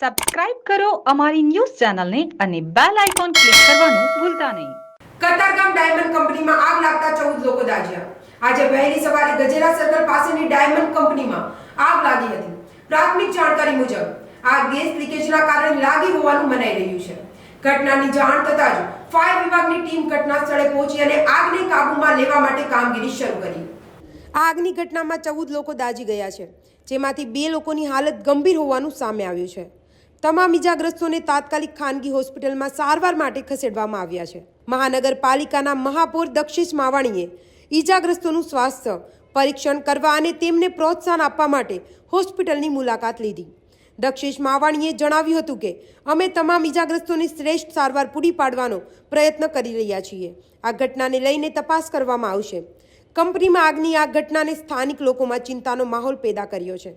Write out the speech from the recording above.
Subscribe કરો અમારી news ચેનલને અને બેલ આઇકોન ક્લિક કરવાનું ભૂલતા નહીં. કતારગામ ડાયમંડ કંપનીમાં આગ લાગતા ચૌદ લોકો દાઝ્યા. આજે વહેલી સવારે ગજેરા સર્કલ પાસેની ડાયમંડ કંપનીમાં આગ લાગી હતી. પ્રાથમિક જાણકારી મુજબ, આ ગેસ લીકેજના કારણે લાગી હોવાનું મનાઈ રહ્યું છે. ઘટનાની જાણ થતાં જ ફાયર વિભાગની ટીમ ઘટના સ્થળે પહોંચી અને આગને કાબૂમાં લેવા માટે કામગીરી શરૂ કરી. આગની ઘટનામાં ચૌદ લોકો દાઝી ગયા છે, જેમાંથી બે લોકોની હાલત ગંભીર હોવાનું સામે આવ્યું છે. તમામ ઇજાગ્રસ્તોને તાત્કાલિક ખાનગી હોસ્પિટલમાં સારવાર માટે ખસેડવામાં આવ્યા છે. મહાનગરપાલિકાના મહાપૌર દક્ષિશ માવાણીએ ઇજાગ્રસ્તોનું સ્વાસ્થ્ય પરીક્ષણ કરવા અને તેમને પ્રોત્સાહન આપવા માટે હોસ્પિટલની મુલાકાત લીધી. દક્ષિશ માવાણીએ જણાવ્યું હતું કે, અમે તમામ ઇજાગ્રસ્તોને શ્રેષ્ઠ સારવાર પૂરી પાડવાનો પ્રયત્ન કરી રહ્યા છીએ. આ ઘટનાને લઈને તપાસ કરવામાં આવશે. કંપનીમાં આગની આ ઘટનાને સ્થાનિક લોકોમાં ચિંતાનો માહોલ પેદા કર્યો છે.